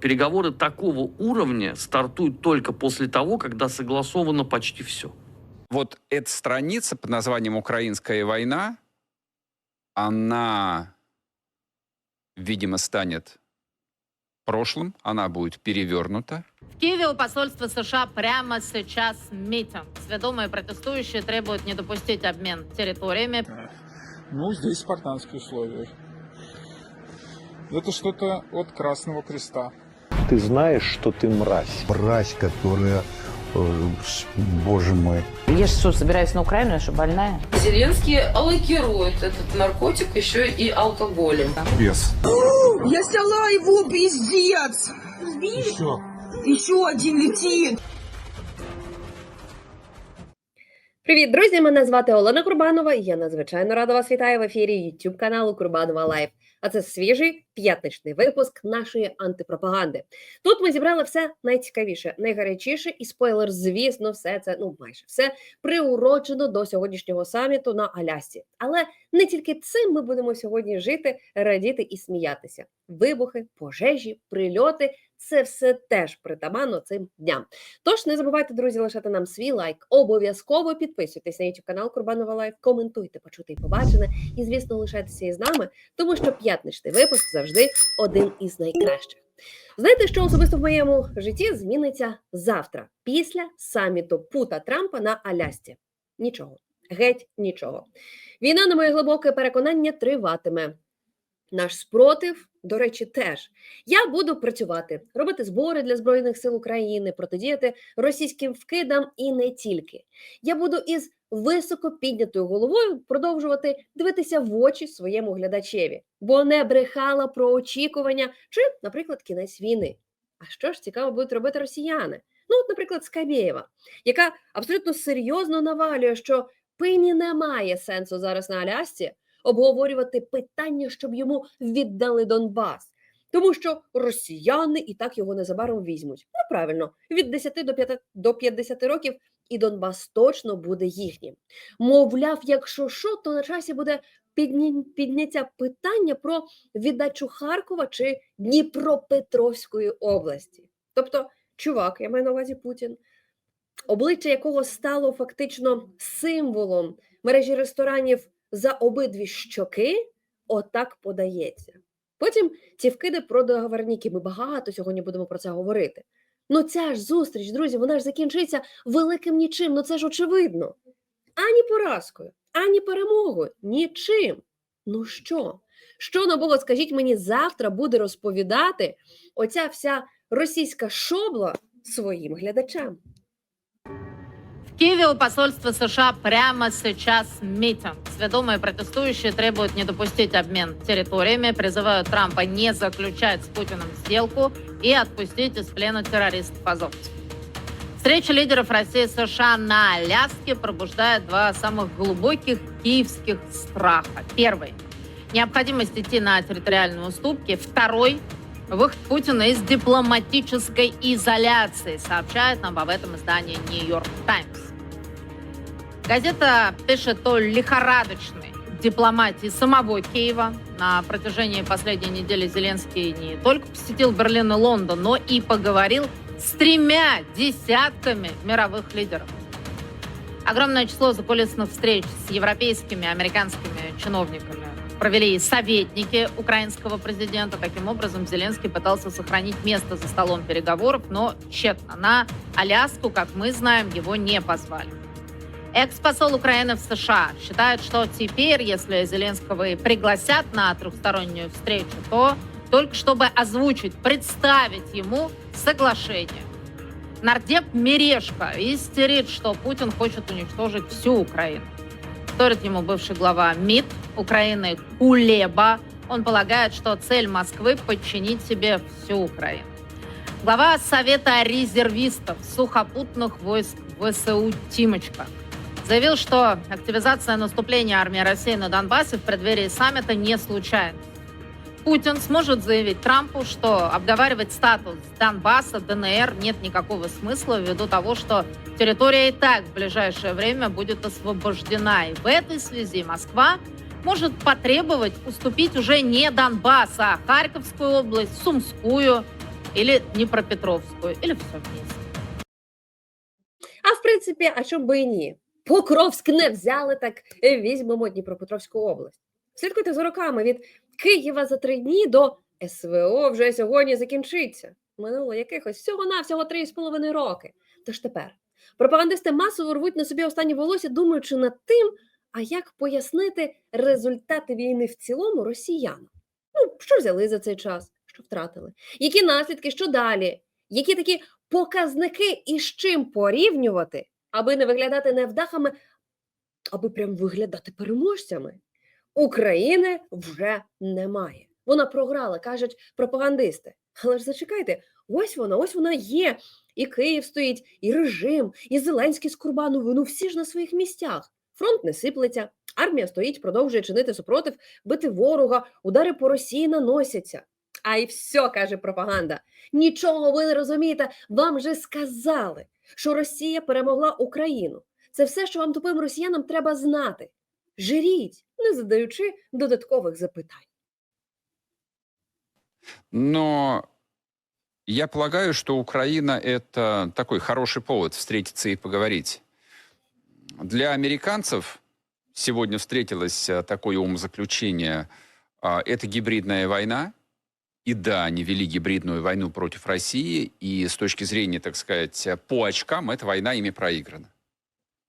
Переговоры такого уровня стартуют только после того, когда согласовано почти все. Вот эта страница под названием «Украинская война», она, видимо, станет прошлым, она будет перевернута. В Киеве у посольства США прямо сейчас митинг. Сведомые протестующие требуют не допустить обмен территориями. Ну, здесь спартанские условия. Это что-то от Красного Креста. Ты знаешь, что ты мразь. мразь, которая, э, с- боже мой, Я же что, собираюсь на Украину, я что, больная? Зеленский лакирует этот наркотик еще и алкоголем. Без. Я сняла его, пиздец! Еще. Еще один летит! Привіт, друзі! Мене звати Олена Курбанова. Я надзвичайно рада вас вітаю в ефірі YouTube каналу Курбанова Лайф. А це свіжий п'ятничний випуск нашої антипропаганди. Тут ми зібрали все найцікавіше, найгарячіше, і спойлер, звісно, все це ну майже все приурочено до сьогоднішнього саміту на Алясці. Але не тільки цим ми будемо сьогодні жити, радіти і сміятися. Вибухи, пожежі, прильоти це все теж притаманно цим дням. Тож не забувайте, друзі, лишати нам свій лайк. Обов'язково підписуйтесь на YouTube канал Курбанова Лайф, коментуйте, почути і побачене. І, звісно, лишайтеся із нами, тому що п'ятничний випуск завжди один із найкращих. Знаєте, що особисто в моєму житті зміниться завтра, після саміту Пута Трампа на Алясці? Нічого, геть нічого. Війна, на моє глибоке переконання, триватиме. Наш спротив, до речі, теж. Я буду працювати, робити збори для Збройних сил України, протидіяти російським вкидам і не тільки. Я буду із високо піднятою головою продовжувати дивитися в очі своєму глядачеві, бо не брехала про очікування чи, наприклад, кінець війни. А що ж цікаво будуть робити росіяни? Ну, от, наприклад, Скабєєва, яка абсолютно серйозно навалює, що пині немає сенсу зараз на Алясці обговорювати питання, щоб йому віддали Донбас. Тому що росіяни і так його незабаром візьмуть. Ну правильно, від 10 до 5, до 50 років і Донбас точно буде їхнім. Мовляв, якщо що, то на часі буде підняття питання про віддачу Харкова чи Дніпропетровської області. Тобто, чувак, я маю на увазі Путін, обличчя якого стало фактично символом мережі ресторанів за обидві щоки, отак подається. Потім ці вкиди про договорніки. Ми багато сьогодні будемо про це говорити. Ну ця ж зустріч, друзі, вона ж закінчиться великим нічим. Ну це ж очевидно. Ані поразкою, ані перемогою, нічим. Ну що? Що на Бога, скажіть мені, завтра буде розповідати оця вся російська шобла своїм глядачам? Киеве у посольства США прямо сейчас митинг. Сведомые протестующие требуют не допустить обмен территориями, призывают Трампа не заключать с Путиным сделку и отпустить из плена террористов-азовцев. Встреча лидеров России и США на Аляске пробуждает два самых глубоких киевских страха. Первый – необходимость идти на территориальные уступки. Второй – выход Путина из дипломатической изоляции, сообщает нам об этом издание «Нью-Йорк Таймс». Газета пишет о лихорадочной дипломатии самого Киева. На протяжении последней недели Зеленский не только посетил Берлин и Лондон, но и поговорил с тремя десятками мировых лидеров. Огромное число закулисных встреч с европейскими, американскими чиновниками провели советники украинского президента. Таким образом, Зеленский пытался сохранить место за столом переговоров, но тщетно. На Аляску, как мы знаем, его не позвали. Экс-посол Украины в США считает, что теперь, если Зеленского и пригласят на трехстороннюю встречу, то только чтобы озвучить, представить ему соглашение. Нардеп Мерешко истерит, что Путин хочет уничтожить всю Украину. Вторит ему бывший глава МИД Украины Кулеба. Он полагает, что цель Москвы – подчинить себе всю Украину. Глава Совета резервистов сухопутных войск ВСУ Тимочка заявил, что активизация наступления армии России на Донбассе в преддверии саммита не случайна. Путин сможет заявить Трампу, что обговаривать статус Донбасса, ДНР нет никакого смысла ввиду того, что территория и так в ближайшее время будет освобождена. И в этой связи Москва может потребовать уступить уже не Донбасс, а Харьковскую область, Сумскую, или Днепропетровскую, или все вместе. А в принципі, а чому би і ні? Покровськ не взяли, так е, візьмемо Дніпропетровську область. Слідкуйте за роками від Києва за три дні до СВО вже сьогодні закінчиться. Минуло якихось всього-навсього три з половиною роки. Тож тепер пропагандисти масово рвуть на собі останні волосся, думаючи над тим, а як пояснити результати війни в цілому росіянам. Ну, що взяли за цей час, що втратили? Які наслідки, що далі? Які такі показники і з чим порівнювати, аби не виглядати невдахами, аби прям виглядати переможцями. України вже немає. Вона програла, кажуть пропагандисти. Але ж зачекайте, ось вона, ось вона є. І Київ стоїть, і режим, і Зеленський з Курбановою. Ну всі ж на своїх місцях. Фронт не сиплеться, армія стоїть, продовжує чинити супротив, бити ворога, удари по Росії наносяться. А й все, каже пропаганда. Нічого ви не розумієте. Вам же сказали, що Росія перемогла Україну. Це все, що вам тупим росіянам треба знати. Жиріть, не задаючи додаткових запитань. Но я полагаю, что Украина — это такой хороший повод встретиться и поговорить. Для американцев сегодня встретилось такое умозаключение. а, Это гибридная война. И да, они вели гибридную войну против России. И с точки зрения, так сказать, по очкам, эта война ими проиграна.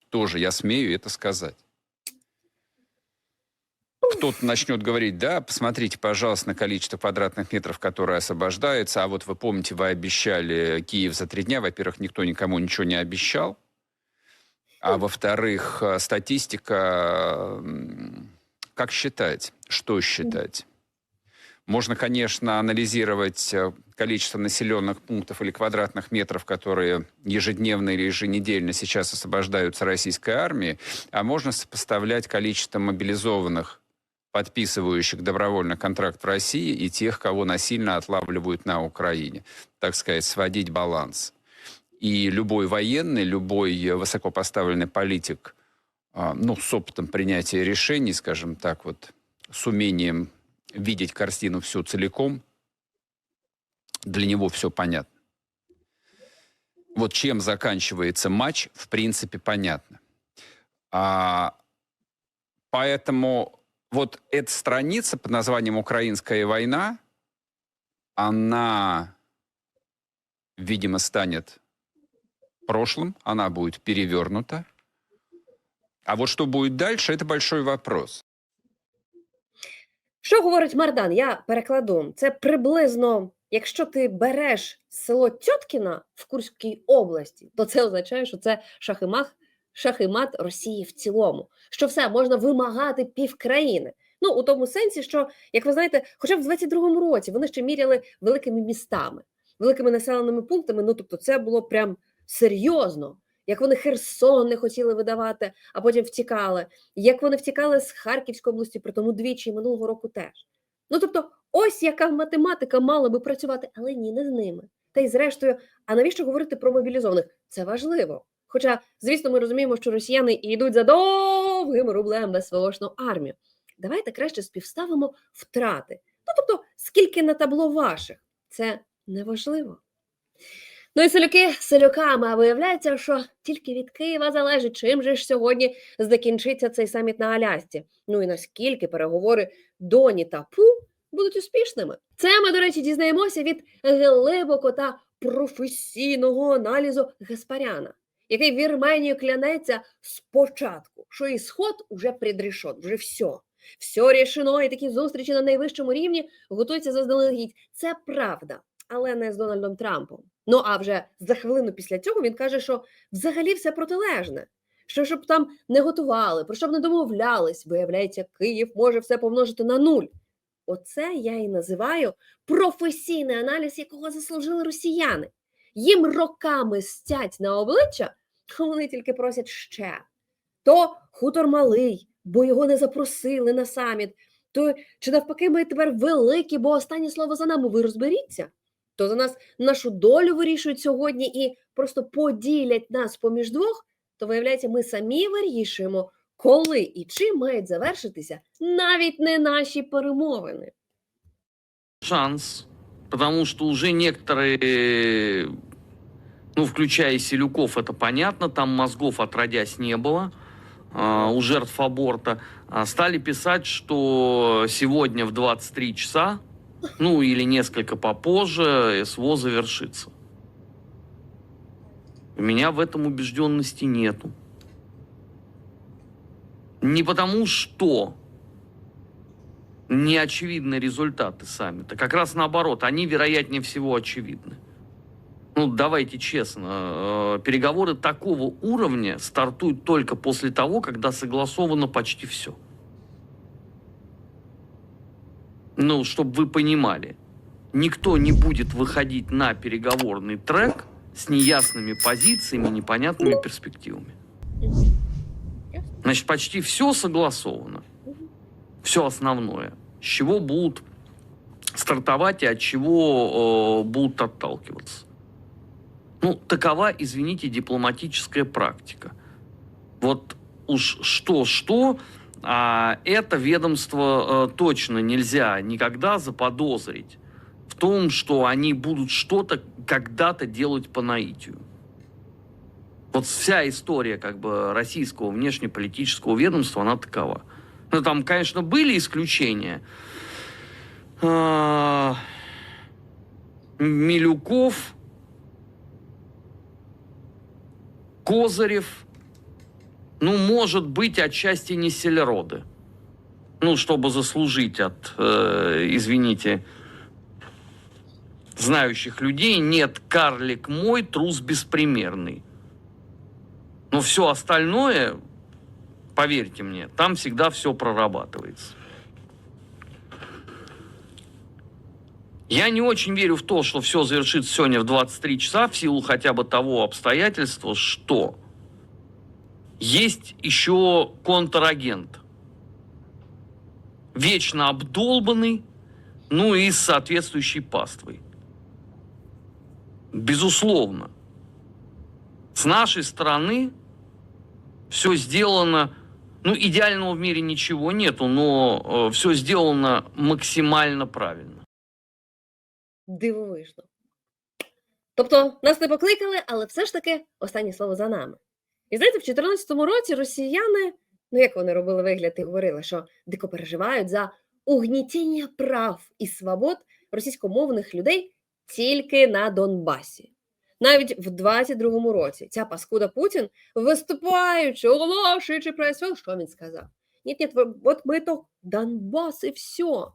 Тоже я смею это сказать. Кто-то начнет говорить, да, посмотрите, пожалуйста, на количество квадратных метров, которые освобождаются. А вот вы помните, вы обещали Киев за три дня. Во-первых, никто никому ничего не обещал. А во-вторых, э, статистика, как считать, что считать? Можно, конечно, анализировать э, количество населенных пунктов или квадратных метров, которые ежедневно или еженедельно сейчас освобождаются российской армией, а можно сопоставлять количество мобилизованных, подписывающих добровольно контракт в России, и тех, кого насильно отлавливают на Украине. Так сказать, сводить баланс. И любой военный, любой высокопоставленный политик, а, ну, с опытом принятия решений, скажем так, вот, с умением видеть картину всю целиком, для него все понятно. Вот чем заканчивается матч, в принципе, понятно. А, поэтому вот эта страница под названием «Украинская война», она, видимо, станет прошлым, она будет перевернута. А вот что будет дальше, это большой вопрос. Що говорить Мардан? Я перекладу. Це приблизно, якщо ти береш село Тьоткіна в Курській області, то це означає, що це шахимах, шахимат Росії в цілому. Що все можна вимагати півкраїни. Ну, у тому сенсі, що, як ви знаєте, хоча б в 22-му році вони ще міряли великими містами, великими населеними пунктами. Ну, тобто, це було прям серйозно. Як вони Херсон не хотіли видавати, а потім втікали, як вони втікали з Харківської області, при тому двічі минулого року теж. Ну тобто, ось яка математика мала би працювати, але ні, не з ними. Та й зрештою, а навіщо говорити про мобілізованих? Це важливо. Хоча, звісно, ми розуміємо, що росіяни і йдуть за довгим рублем на сволошну армію. Давайте краще співставимо втрати. Ну тобто, скільки на табло ваших, це неважливо. Ну і селюки селюками, а виявляється, що тільки від Києва залежить, чим же ж сьогодні закінчиться цей саміт на Алясці. Ну і наскільки переговори Доні та Пу будуть успішними. Це ми, до речі, дізнаємося від глибоко та професійного аналізу Гаспаряна, який Вірменію клянеться спочатку, що ісход уже предрішот, вже все. Все рішено, і такі зустрічі на найвищому рівні готуються заздалегідь. Це правда, але не з Дональдом Трампом. Ну а вже за хвилину після цього він каже, що взагалі все протилежне. Що щоб там не готували, про що б не домовлялись, виявляється, Київ може все помножити на нуль. Оце я і називаю професійний аналіз, якого заслужили росіяни. Їм роками стять на обличчя, а вони тільки просять ще. То хутор малий, бо його не запросили на саміт. То чи навпаки, ми тепер великі, бо останнє слово за нами. Ви розберіться? То за нас нашу долю вирішують сьогодні і просто поділять нас поміж двох, то виявляється, ми самі вирішуємо, коли і чим мають завершитися навіть не наші перемовини. Шанс Потому что уже некоторые, ну, включая и Селюков, это понятно, там мозгов отродясь не было а, у жертв аборта, а, стали писать, что сегодня в 23 часа, ну, или несколько попозже, СВО завершится. У меня в этом убежденности нету. Не потому что не очевидны результаты саммита. Как раз наоборот, они, вероятнее всего, очевидны. Ну, давайте честно, э, переговоры такого уровня стартуют только после того, когда согласовано почти все. Ну, чтобы вы понимали, никто не будет выходить на переговорный трек с неясными позициями, непонятными перспективами. Значит, почти все согласовано. Все основное. С чего будут стартовать и от чего э, будут отталкиваться. Ну, такова, извините, дипломатическая практика. Вот уж что-что, а это ведомство э, точно нельзя никогда заподозрить в том, что они будут что-то когда-то делать по наитию. Вот вся история как бы российского внешнеполитического ведомства, она такова. Ну, там, конечно, были исключения. А, Милюков, Козырев, ну, может быть, отчасти не селероды. Ну, чтобы заслужить от, э, извините, знающих людей, нет, карлик мой, трус беспримерный. Но все остальное, поверьте мне, там всегда все прорабатывается. Я не очень верю в то, что все завершится сегодня в 23 часа, в силу хотя бы того обстоятельства, что есть еще контрагент. Вечно обдолбанный, ну и с соответствующей паствой. Безусловно. С нашей стороны все сделано, ну, идеального в мире ничего нету, но э, все сделано максимально правильно. Дивовижно. Тобто нас не покликали, але все ж таки останнє слово за нами. І знаєте, в 2014 році росіяни, ну як вони робили вигляд і говорили, що дико переживають за угнітіння прав і свобод російськомовних людей тільки на Донбасі. Навіть в 22-му році ця паскуда Путін, виступаючи, оголошуючи про СВО, що він сказав? Ні, ні, от ми то Донбас і все.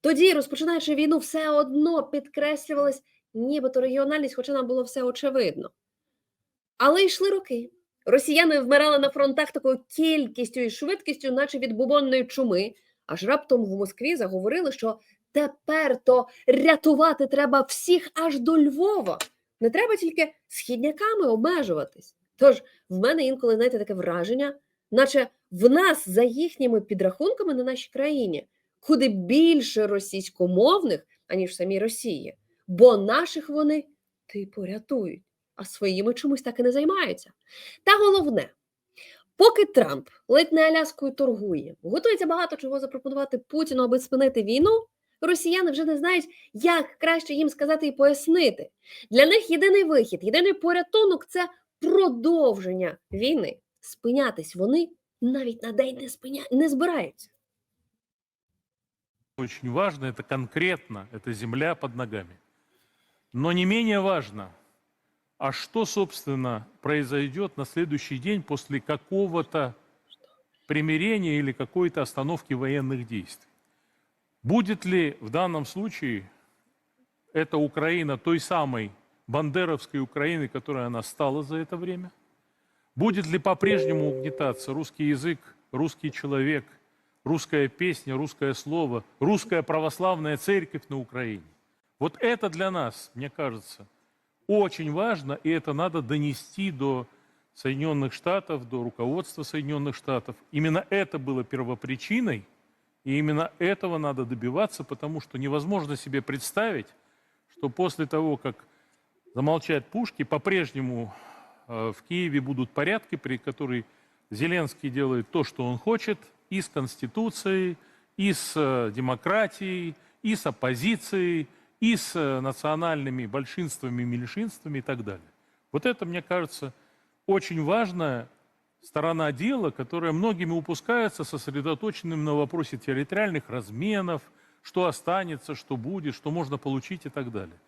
Тоді, розпочинаючи війну, все одно підкреслювалась нібито регіональність, хоча нам було все очевидно. Але йшли роки. Росіяни вмирали на фронтах такою кількістю і швидкістю, наче від бубонної чуми, аж раптом в Москві заговорили, що тепер то рятувати треба всіх аж до Львова. Не треба тільки східняками обмежуватись. Тож в мене інколи, знаєте, таке враження, наче в нас за їхніми підрахунками на нашій країні куди більше російськомовних, аніж в самій Росії, бо наших вони типу рятують, а своїми чомусь так і не займаються. Та головне, поки Трамп ледь не Аляскою торгує, готується багато чого запропонувати Путіну, аби спинити війну. Росіяни вже не знають, як краще їм сказати і пояснити. Для них єдиний вихід, єдиний порятунок це продовження війни. Спинятись вони навіть на день не спиня... не збираються. Очень важно, это конкретно, это земля под ногами. Но не менее важно, а что, собственно, произойдет на следующий день после какого-то примирения или какой-то остановки военных действий. Будет ли в данном случае эта Украина той самой бандеровской Украины, которой она стала за это время? Будет ли по-прежнему угнетаться русский язык, русский человек – русская песня, русское слово, русская православная церковь на Украине. Вот это для нас, мне кажется, очень важно, и это надо донести до Соединенных Штатов, до руководства Соединенных Штатов. Именно это было первопричиной, и именно этого надо добиваться, потому что невозможно себе представить, что после того, как замолчат пушки, по-прежнему э, в Киеве будут порядки, при которых Зеленский делает то, что он хочет – и с Конституцией, и с э, демократией, и с оппозицией, и с э, национальными большинствами, меньшинствами и так далее. Вот это, мне кажется, очень важная сторона дела, которая многими упускается, сосредоточенным на вопросе территориальных разменов, что останется, что будет, что можно получить и так далее.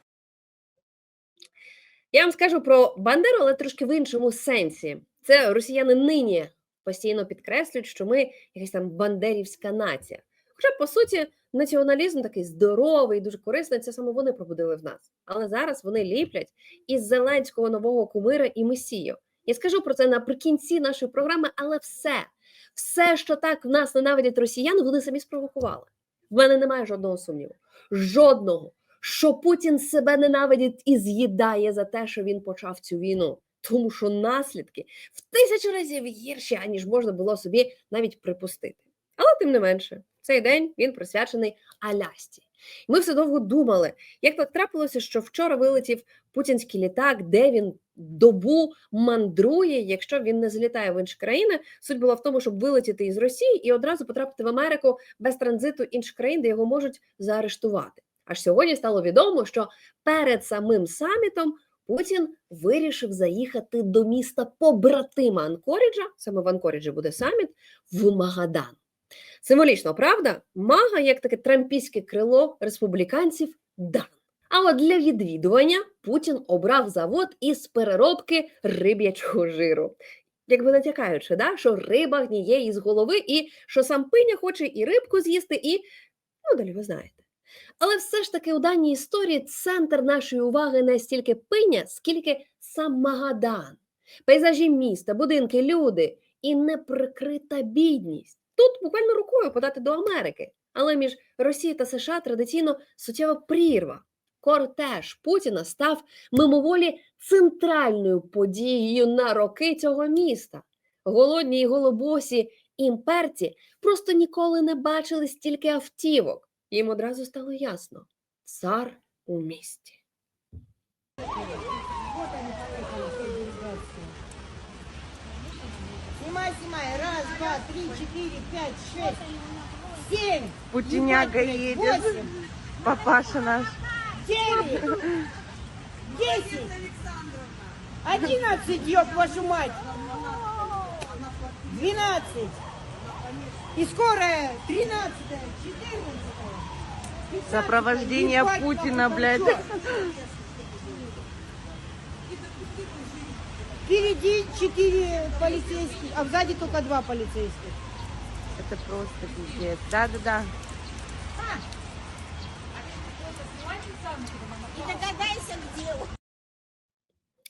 Я вам скажу про Бандеру, але трошки в іншому сенсі. Це росіяни нині постійно підкреслюють, що ми якась там бандерівська нація. Хоча, по суті, націоналізм такий здоровий, дуже корисний, це саме вони пробудили в нас. Але зараз вони ліплять із зеленського нового кумира і месію. Я скажу про це наприкінці нашої програми, але все, все, що так в нас ненавидять росіяни, вони самі спровокували. В мене немає жодного сумніву. Жодного що Путін себе ненавидить і з'їдає за те, що він почав цю війну, тому що наслідки в тисячу разів гірші, аніж можна було собі навіть припустити. Але тим не менше, цей день він присвячений Алясці. Ми все довго думали, як так трапилося, що вчора вилетів путінський літак, де він добу мандрує, якщо він не злітає в інші країни. Суть була в тому, щоб вилетіти із Росії і одразу потрапити в Америку без транзиту інших країн, де його можуть заарештувати. Аж сьогодні стало відомо, що перед самим самітом Путін вирішив заїхати до міста побратима Анкоріджа. Саме в Анкоріджі буде саміт в Магадан. Символічно, правда? Мага, як таке трампійське крило республіканців, дан. А от для відвідування Путін обрав завод із переробки риб'ячого жиру. Якби натякаючи, да, що риба гніє із голови, і що сам пиня хоче і рибку з'їсти, і ну далі ви знаєте. Але все ж таки у даній історії центр нашої уваги не стільки пиня, скільки сам Магадан, пейзажі міста, будинки, люди і неприкрита бідність. Тут буквально рукою подати до Америки. Але між Росією та США традиційно суттєва прірва. Кортеж Путіна став мимоволі центральною подією на роки цього міста. Голодні й голобосі імперці просто ніколи не бачили стільки автівок. Їм одразу стало ясно цар у місті. Два, три, четыре, пять, шесть, семь. Путиняга едет. Восемь, Папаша наш. девять, десять, одиннадцать, ёб вашу мать. Двенадцать. И скорая тринадцатая, четырнадцатая. Сопровождение Путина, блядь. Впереди четыре полицейских, а сзади только два полицейских. Это просто пиздец. Да-да-да. И догадайся, где он.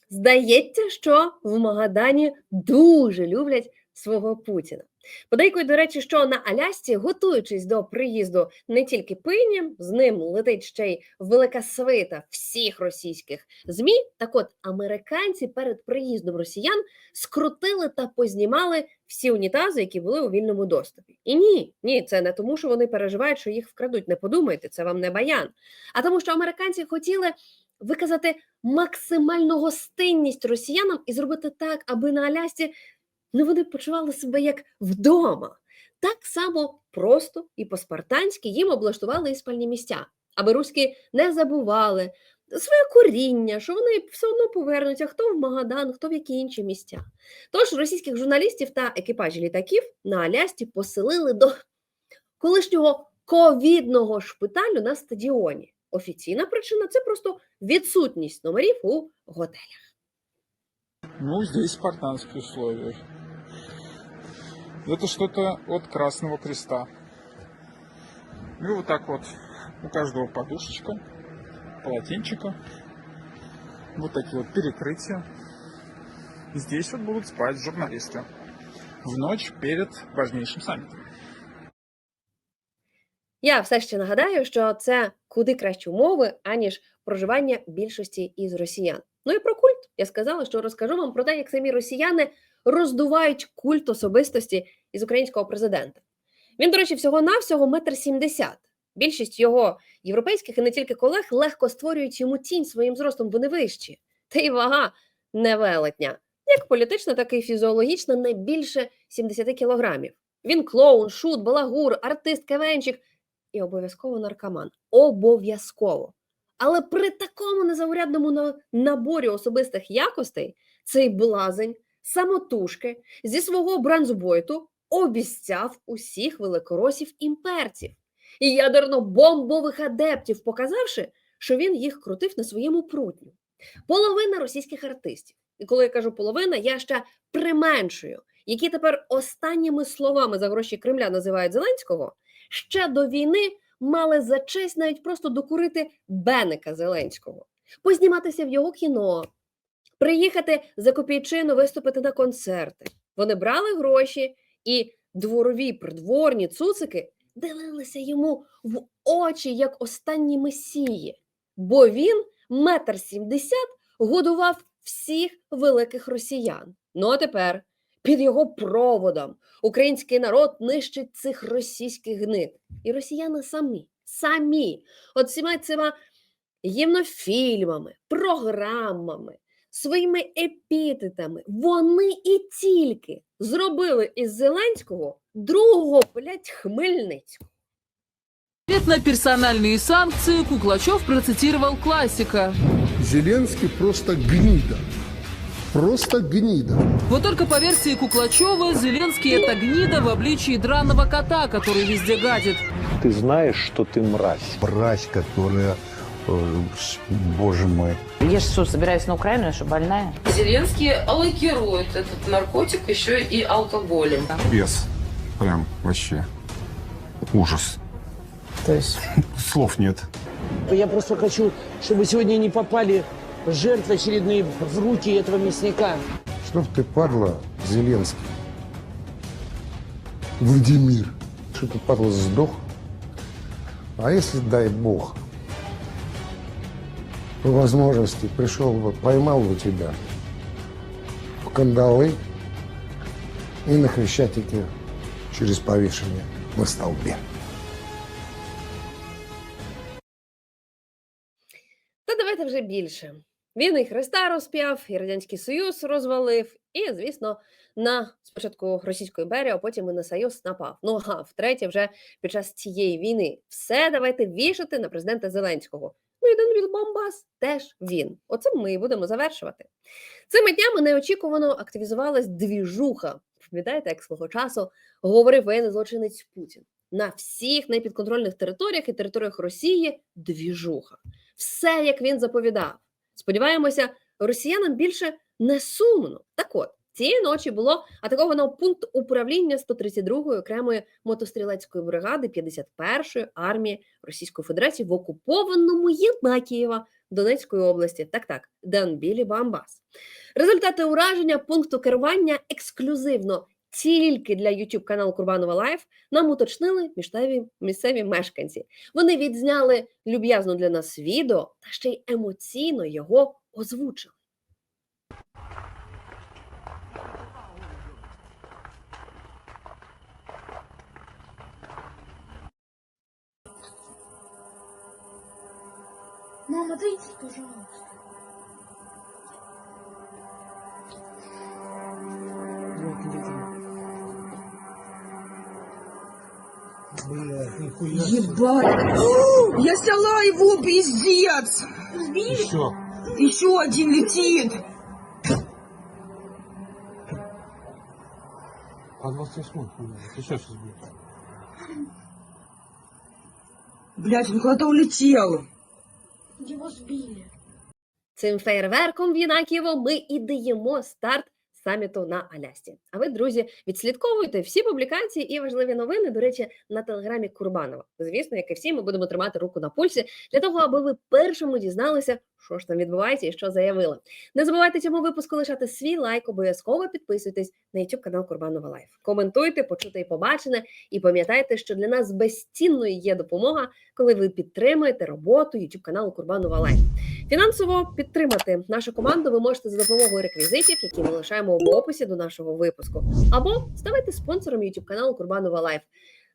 Здається, що в Магадані дуже люблять свого Путіна. Подейкують, до речі, що на Алясці, готуючись до приїзду не тільки пині, з ним летить ще й велика свита всіх російських змі. Так от американці перед приїздом росіян скрутили та познімали всі унітази, які були у вільному доступі. І ні, ні, це не тому, що вони переживають, що їх вкрадуть. Не подумайте, це вам не баян. А тому, що американці хотіли виказати максимальну гостинність росіянам і зробити так, аби на Алясці ну, вони почували себе як вдома. Так само просто і по-спартанськи їм облаштували і спальні місця, аби руські не забували своє коріння, що вони все одно повернуться, хто в Магадан, хто в які інші місця. Тож російських журналістів та екіпажі літаків на Алясці поселили до колишнього ковідного шпиталю на стадіоні. Офіційна причина це просто відсутність номерів у готелях. Ну, здесь спартанские условия. Это что-то от Красного Креста. И вот так вот у каждого подушечка, полотенчика, вот такие вот перекрытия. Здесь вот будут спать журналисты в ночь перед важнейшим саммитом. Я все ще нагадаю, що це куди кращі умови, аніж проживання більшості із росіян. Ну і про культ. Я сказала, що розкажу вам про те, як самі росіяни роздувають культ особистості із українського президента. Він, до речі, всього-навсього метр сімдесят. Більшість його європейських і не тільки колег легко створюють йому тінь своїм зростом, вони вищі. Та й вага невелетня, як політична, так і фізіологічна, не більше 70 кілограмів. Він клоун, шут, балагур, артист, кавенчик і обов'язково наркоман. Обов'язково. Але при такому незаурядному наборі особистих якостей цей блазень самотужки зі свого бранзбойту обіцяв усіх великоросів імперців і ядерно-бомбових адептів, показавши, що він їх крутив на своєму прутню. Половина російських артистів. І коли я кажу половина, я ще применшую, які тепер останніми словами за гроші Кремля називають Зеленського, ще до війни мали за честь навіть просто докурити Беника Зеленського, позніматися в його кіно, приїхати за копійчину виступити на концерти. Вони брали гроші і дворові придворні цуцики дивилися йому в очі як останні месії, бо він метр сімдесят годував всіх великих росіян. Ну а тепер під його проводом український народ нищить цих російських гнид. І росіяни самі, самі, от всіма цими гімнофільмами, програмами, своїми епітетами, вони і тільки зробили із Зеленського другого, блядь, Хмельницького. Ответ на персональные санкции Куклачев процитировал классика. Зеленский просто гнида. Просто гнида. Вот только по версии Куклачева, Зеленский это гнида в обличии драного кота, который везде гадит. Ты знаешь, что ты мразь. Мразь, которая... э, с- Боже мой. Я же что, собираюсь на Украину, я что, больная? Зеленский лакирует этот наркотик еще и алкоголем. Без. Прям вообще. Ужас. То есть... Слов нет. Я просто хочу, чтобы сегодня не попали жертвы очередные в руки этого мясника. Чтоб ты, падла, Зеленский. Владимир. Что ты, падла, сдох? А если, дай бог, по возможности пришел бы, поймал бы тебя в кандалы и на Хрещатике через повешение на столбе. Та давайте вже більше. Він і Христа розп'яв, і Радянський Союз розвалив, і, звісно, на спочатку Російську імперію, а потім і на Союз напав. Ну а втретє, вже під час цієї війни все давайте вішати на президента Зеленського. Ну і Данвіл Бомбас теж він. Оце ми і будемо завершувати. Цими днями неочікувано активізувалась двіжуха. Пам'ятаєте, як свого часу говорив воєнний злочинець Путін. На всіх непідконтрольних територіях і територіях Росії двіжуха все, як він заповідав. Сподіваємося, росіянам більше не сумно. Так от, цієї ночі було атаковано пункт управління 132-ї окремої мотострілецької бригади 51-ї армії Російської Федерації в окупованому Єнакієва Донецької області. Так, так, Данбілі Бамбас. Результати ураження пункту керування ексклюзивно тільки для YouTube каналу Курбанова Лайф нам уточнили місцеві, місцеві мешканці. Вони відзняли люб'язно для нас відео та ще й емоційно його озвучили. Мама, дайте, пожалуйста. Ебать! Я сняла его, пиздец! Еще. Еще один летит! По 28 Сейчас сейчас будет. Блять, он куда-то улетел. Его сбили. Цим фейерверком в Єнакієво ми і даємо старт саміту на Алясці. А ви, друзі, відслідковуйте всі публікації і важливі новини, до речі, на телеграмі Курбанова. Звісно, як і всі, ми будемо тримати руку на пульсі для того, аби ви першому дізналися, що ж там відбувається і що заявили. Не забувайте цьому випуску лишати свій лайк, обов'язково підписуйтесь на YouTube канал Курбанова Лайф. Коментуйте, почуте і побачене, і пам'ятайте, що для нас безцінною є допомога, коли ви підтримуєте роботу YouTube каналу Курбанова Лайф. Фінансово підтримати нашу команду ви можете за допомогою реквізитів, які ми лишаємо в описі до нашого випуску, або ставайте спонсором YouTube каналу Курбанова Лайф.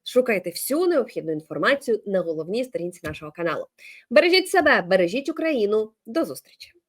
Шукайте всю необхідну інформацію на головній сторінці нашого каналу. Бережіть себе, бережіть Україну. До зустрічі!